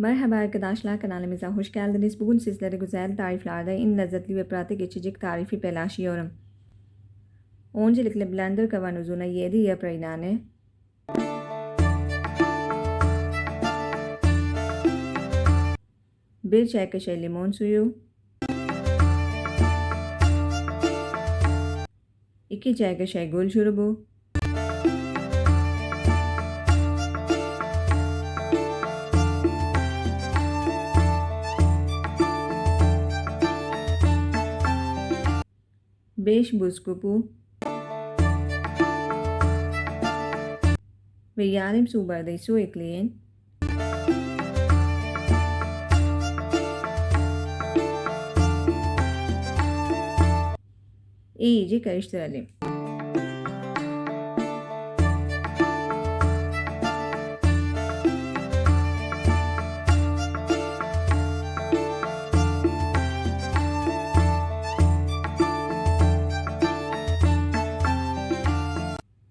Merhaba arkadaşlar kanalımıza hoş geldiniz. Bugün sizlere güzel tariflerde en lezzetli ve pratik geçecek tarifi paylaşıyorum. Öncelikle blender kavanozuna 7 yaprak nane, bir çay kaşığı limon suyu, 2 çay kaşığı gül şurubu, buz küpü ve yarım su bardağı su ekleyin. İyice karıştıralım.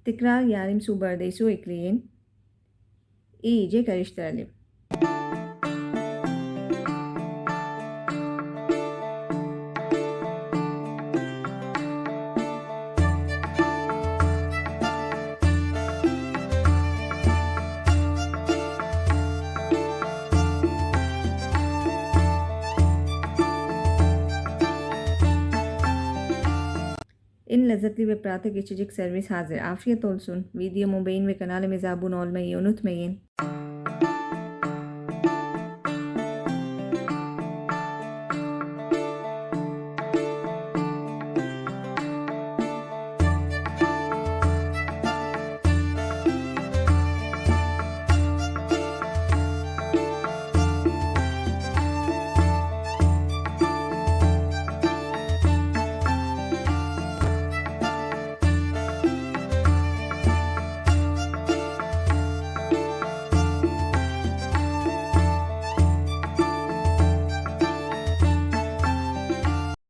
Tekrar yarım su bardağı su ekleyin. İyice karıştıralım. En lezzetli ve pratik içecek servis hazır. Afiyet olsun. Videomu beğen ve kanalımıza abone olmayı unutmayın.